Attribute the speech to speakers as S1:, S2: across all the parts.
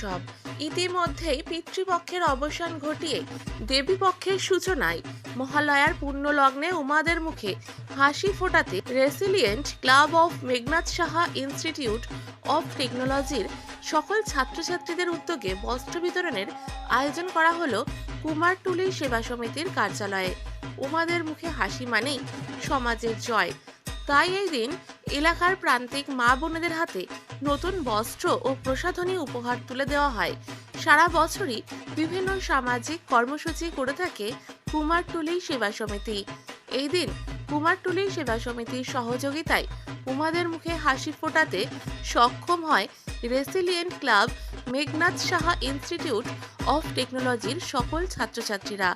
S1: উৎসব। ইতিমধ্যেই পিতৃপক্ষের অবসান ঘটিয়ে দেবীপক্ষের সূচনায় মহালয়ার পূর্ণ লগ্নে উমাদের মুখে হাসি ফোটাতে resilient club of Meghnad Saha institute of টেকনোলজির সকল ছাত্রছাত্রীদের উদ্যোগে বস্ত্র বিতরণের আয়োজন করা হলো কুমারটুলি সেবা সমিতির কার্যালয়ে। উমাদের মুখে হাসি মানেই সমাজের জয়। তাই এই দিন এলাকার প্রান্তিক মা বোনেদের হাতে নতুন বস্ত্র ও প্রসাধনী উপহার তুলে দেওয়া হয়। সারা বছরই বিভিন্ন সামাজিক কর্মসূচি করে থাকে কুমারটুলি সেবা সমিতি। এই দিন কুমারটুলি সেবা সমিতির সহযোগিতায় উমাদের মুখে হাসি ফোটাতে সক্ষম হয় resilient club Meghnad Saha institute of টেকনোলজির সকল ছাত্রছাত্রীরা।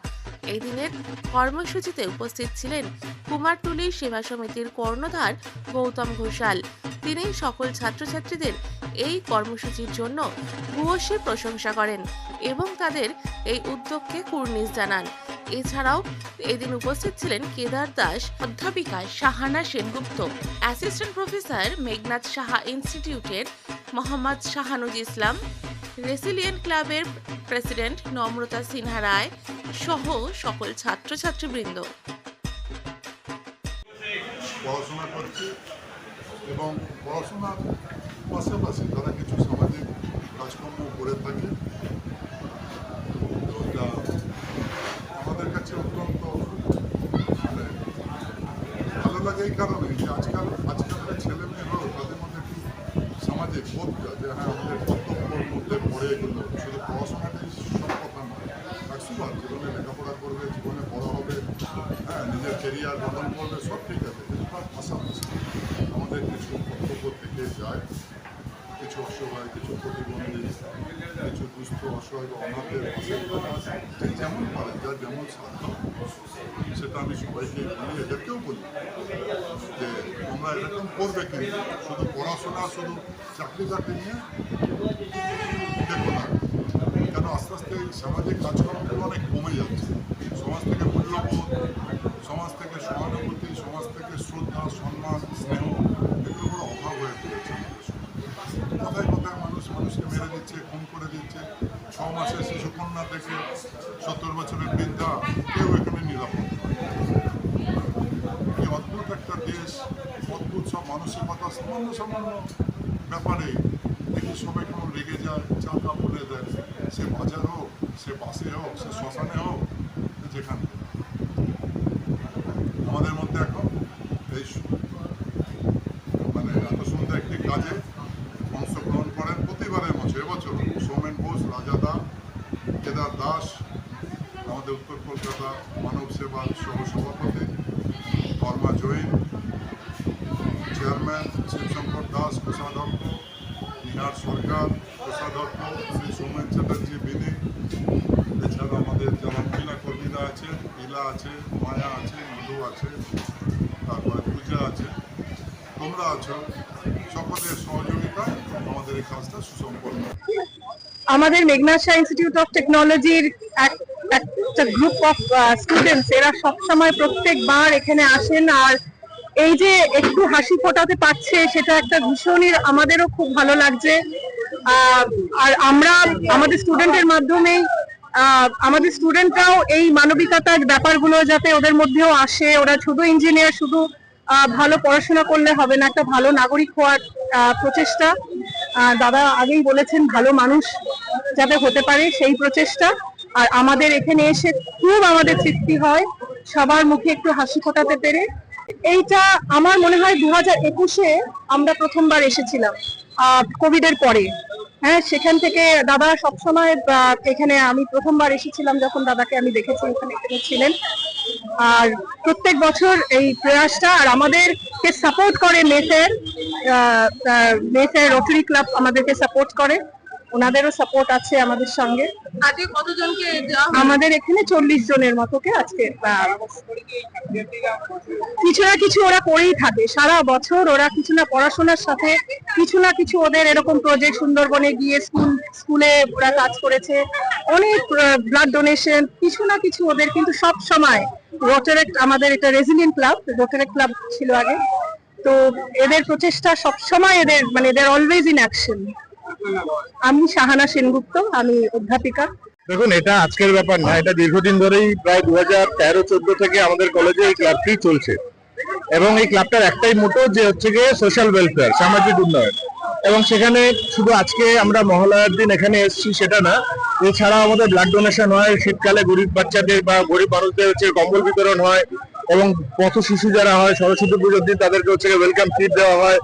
S1: এই দিনের কর্মসূচিতে উপস্থিত ছিলেন কুমারটুলি সেবা সমিতির কর্ণধার গৌতম ঘোষাল। তিনি সকল ছাত্রছাত্রীদের এই কর্মসূচির জন্য ভূয়সী প্রশংসা করেন এবং তাদের এই উদ্যোগকে কুর্নিশ জানান। এছাড়াও এদিন উপস্থিত ছিলেন কেদার দাস, অধ্যাপিকা শাহানা সেনগুপ্ত, অ্যাসিস্ট্যান্ট প্রফেসর মেঘনাথ সাহা ইনস্টিটিউটের মোহাম্মদ শাহানুজ ইসলাম রেসিলিয়েন্ট ক্লাবের প্রেসিডেন্ট নম্রতা সিনহা রায় সহ সকল ছাত্রছাত্রীবৃন্দ।
S2: পড়াশোনা করছে এবং পড়াশোনার পাশাপাশি তারা কিছু সামাজিক কাজকর্ম করে থাকে। আমাদের কাছে অত্যন্ত মানে ভালো লাগে এই কারণে আজকাল আজকালকার ছেলে মেয়েরাও তাদের মধ্যে একটু সামাজিক বোধটা যে হ্যাঁ আমাদের কর্তব্যের মধ্যে পড়ে এগুলো শুধু পড়াশোনাটাই সব কথা নয় একশোবার জীবনে লেখাপড়া করবে জীবনে বড় হবে হ্যাঁ নিজের কেরিয়ার গঠন করবে সব ঠিক আছে কিন্তু তার পাশাপাশি আমাদের কিছু কর্তব্য থেকে যায় কিছু অসহায় কিছু প্রতিবন্ধী কিছু দুস্থ অসহায় বা অনাথের পাশে থাকা। যে যেমন পারে যার যেমন সাধ্য সেটা আমি সবাইকে বলি এদেরকেও বলি যে তোমরা এরকম করবে কিন্তু শুধু পড়াশোনা শুধু চাকরি বাকরি নিয়ে দেখো না কেন আস্তে আস্তে এই সামাজিক কাজকর্মগুলো অনেক কমে যাচ্ছে সমাজ থেকে মূল্যবোধ সামান্য সামান্য ব্যাপারে দেখি সবাই কেমন রেগে যায় চাকা বলে দেয়। সে বাজার হোক, সে বাসে হোক, সে শ্মশানে হোক, যেখানে আমাদের মধ্যে এখন এই মানে এত সুন্দর একটি কাজে অংশগ্রহণ করেন প্রতিবারের মতো, এবছর সৌমেন ঘোষ, রাজা দা, কেদার দাস, আমাদের উত্তর কলকাতা মানব সেবার চেয়ারম্যান শিবশঙ্কর দাস কোষাধ্যক্ষ নিহার সরকার কোষাধ্যক্ষ শ্রী সৌমেন চ্যাটার্জি বিনি এছাড়া আমাদের যারা মহিলা কর্মীরা আছে ইলা আছে, মায়া আছে, মধু আছে, তারপরে পূজা আছে, তোমরা আছো, সকলের সহযোগিতা আমাদের এই কাজটা সুসম্পন্ন।
S3: আমাদের মেঘনাথ শাহ ইনস্টিটিউট অফ টেকনোলজির এক- একটা গ্রুপ অফ স্টুডেন্টস এরা সবসময় প্রত্যেকবার এখানে আসেন আর এই যে একটু হাসি ফোটাতে পারছে, সেটা একটা ভীষণই আমাদেরও খুব ভালো লাগছে। আর আমরা আমাদের স্টুডেন্টের মাধ্যমেই আমাদের স্টুডেন্টরাও এই মানবিকতার ব্যাপারগুলো যাতে ওদের মধ্যেও আসে। ওরা শুধু ইঞ্জিনিয়ার শুধু ভালো পড়াশোনা করলে হবে না, একটা ভালো নাগরিক হওয়ার প্রচেষ্টা। দাদা আগেই বলেছেন, ভালো মানুষ যাতে হতে পারে সেই প্রচেষ্টা। আর আমাদের এখানে এসে খুব আমাদের তৃপ্তি হয়। সবার মুখে একটু হাসি ফোটাতে পেরে। এইটা আমার মনে হয় দু হাজার একুশে আমরা প্রথমবার এসেছিলাম কোভিড এর পরে। হ্যাঁ সেখান থেকে দাদা সবসময় এখানে আমি প্রথমবার এসেছিলাম যখন দাদাকে আমি দেখেছি এখানে ছিলেন। আর প্রত্যেক বছর এই প্রয়াসটা, আর আমাদেরকে সাপোর্ট করে মেসের মেসের রোটারি ক্লাব আমাদেরকে সাপোর্ট করে। ওনাদেরও সাপোর্ট আছে আমাদের সঙ্গে।
S4: আজকে কতজনকে
S3: আমাদের এখানে চল্লিশ জনের মতোকে আজকে কিছু না কিছু ওরা করেই থাকে। সারা বছর ওরা কিছু না পড়াশোনার সাথে কিছু না কিছু ওদের এরকম প্রজেক্ট সুন্দরবনে গিয়ে স্কুল স্কুলে ওরা কাজ করেছে। অনেক ব্লাড ডোনেশন কিছু না কিছু ওদের কিন্তু সব সময় রোটারেক্ট আমাদের এটা রেজিলিয়েন্ট ক্লাব রোটারেক্ট ক্লাব ছিল আগে। তো এদের প্রচেষ্টা সবসময় এদের মানে এদের অলওয়েজ ইন অ্যাকশন
S5: আমি শাহানা সেনগুপ্ত, আমি অধ্যাপিকা।
S6: দেখুন, এটা আজকের ব্যাপার না, এটা দীর্ঘদিন ধরেই প্রায় দু হাজার তেরো চোদ্দ থেকে আমাদের কলেজে এই ক্লাবটি চলছে। এবং এই ক্লাবটার একটাই মোটো যে হচ্ছে গিয়ে সোশ্যাল ওয়েলফেয়ার সামাজিক উন্নয়ন। এবং সেখানে শুধু আজকে আমরা মহালয়ার দিন এখানে এসেছি, সেটা না, এছাড়াও আমাদের ব্লাড ডোনেশন হয়, শীতকালে গরিব বাচ্চাদের বা গরিব মানুষদের হচ্ছে কম্বল বিতরণ হয়, এবং পথ শিশু যারা হয়, সরস্বতী পুজোর দিন তাদেরকে হচ্ছে ওয়েলকাম ফিট দেওয়া হয়।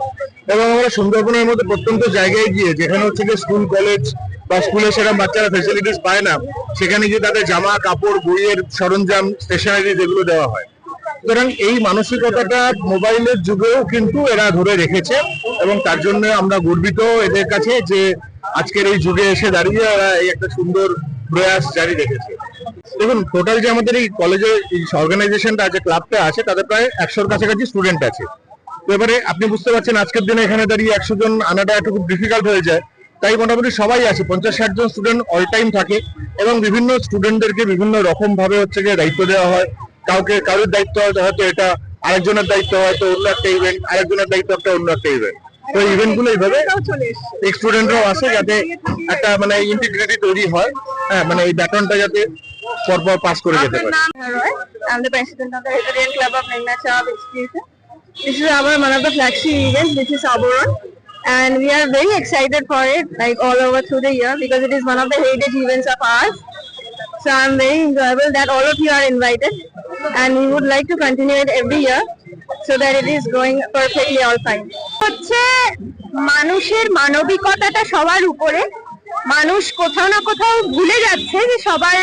S6: এবং আমরা সুন্দরবনের মধ্যে প্রত্যন্ত জায়গায় গিয়ে, যেখানে হচ্ছে গিয়ে স্কুল কলেজ বা স্কুলে সেরকম বাচ্চারা ফেসিলিটিস পায় না, সেখানে গিয়ে তাদের জামা, কাপড়, বইয়ের সরঞ্জাম স্টেশনারি যেগুলো দেওয়া হয়। সুতরাং এই মানসিকতাটা মোবাইলের যুগেও কিন্তু এরা ধরে রেখেছে এবং তার জন্য আমরা গর্বিত এদের কাছে যে আজকের এই যুগে এসে দাঁড়িয়ে এরা এই একটা সুন্দর প্রয়াস জারি রেখেছে। দেখুন টোটাল যে আমাদের এই কলেজের এই অর্গানাইজেশনটা আছে ক্লাবটা আছে তাদের প্রায় একশোর কাছাকাছি স্টুডেন্ট আছে। এবারে আপনি বুঝতে পারছেন আজকের দিনে এখানে দাঁড়িয়ে একশো জন আনাটা একটু খুব ডিফিকাল্ট হয়ে যায়। তাই মোটামুটি সবাই আছে পঞ্চাশ ষাট জন স্টুডেন্ট অল টাইম থাকে এবং বিভিন্ন স্টুডেন্টদেরকে বিভিন্ন রকম ভাবে হচ্ছে গিয়ে দায়িত্ব দেওয়া হয়। কাউকে, কারোর দায়িত্ব হয়তো এটা আরেকজনের দায়িত্ব, হয়তো অন্য একটা ইভেন্ট আরেকজনের দায়িত্ব একটা অন্য একটা ইভেন্ট তো ইভেন্টগুলো এইভাবে স্টুডেন্টরাও আসে যাতে একটা মানে ইন্টিগ্রিটি তৈরি হয়। হ্যাঁ মানে এই ব্যাটনটা যাতে পরপর পাস করে যেতে পারে।
S5: This is our one of the flagship events, which is Aburon. And we are very excited for it, like all over through the year, because it is one of the heritage events of ours. So I'm very enjoyable that all of you are invited, and we would like to continue it every year, so that it is going perfectly all fine. হচ্ছে মানুষের মানবিকতাটা সবার উপরে মানুষ কোথাও না কোথাও ভুলে যাচ্ছে যে সবার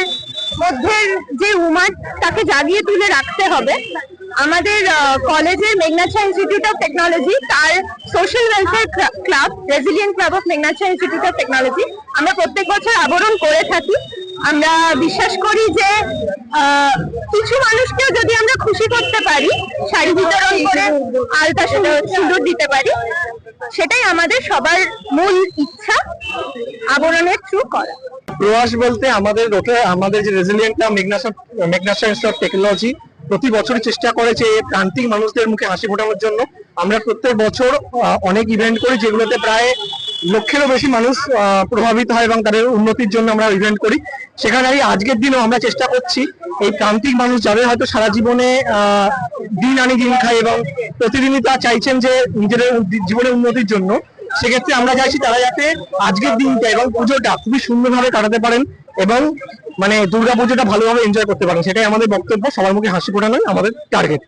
S5: মধ্যের যে উমার তাকে জাগিয়ে তুলে রাখতে হবে আমাদের কলেজের মেঘনাছা ইনস্টিটিউট অফ টেকনোলজি তার social welfare club resilient club of Meghnad Saha institute of technology আমরা প্রত্যেক বছর আবরণ করে থাকি। আমরা বিশ্বাস করি যে কিছু মানুষকেও যদি আমরা খুশি করতে পারি, শাড়ি বিতরণ করে আলতা সিঁদুর দিতে পারি, সেটাই আমাদের সবার মূল ইচ্ছা, আবরণের থ্রু করা।
S6: প্রয়াস বলতে আমাদের আমাদের যে resilient club Meghnad Saha Meghnad Saha institute of technology প্রতি বছরই চেষ্টা করে যে প্রান্তিক মানুষদের মুখে হাসি ফোটানোর জন্য। আমরা প্রত্যেক বছর অনেক ইভেন্ট করি যেগুলোতে প্রায় লক্ষেরও বেশি মানুষ প্রভাবিত হয় এবং তাদের উন্নতির জন্য আমরা ইভেন্ট করি। সেখানে আজকের দিনেও আমরা চেষ্টা করছি, এই প্রান্তিক মানুষ যাদের হয়তো সারা জীবনে দিন আনি দিন খায় এবং প্রতিদিনই তা চাইছেন যে নিজেদের জীবনের উন্নতির জন্য সেক্ষেত্রে আমরা চাইছি তারা যাতে আজকের দিনটা এবং পুজোটা খুবই সুন্দরভাবে কাটাতে পারেন এবং মানে দুর্গা পুজোটা ভালোভাবে এনজয় করতে পারেন। সেটাই আমাদের বক্তব্য। সবার মুখে হাসি ফোটানোই আমাদের টার্গেট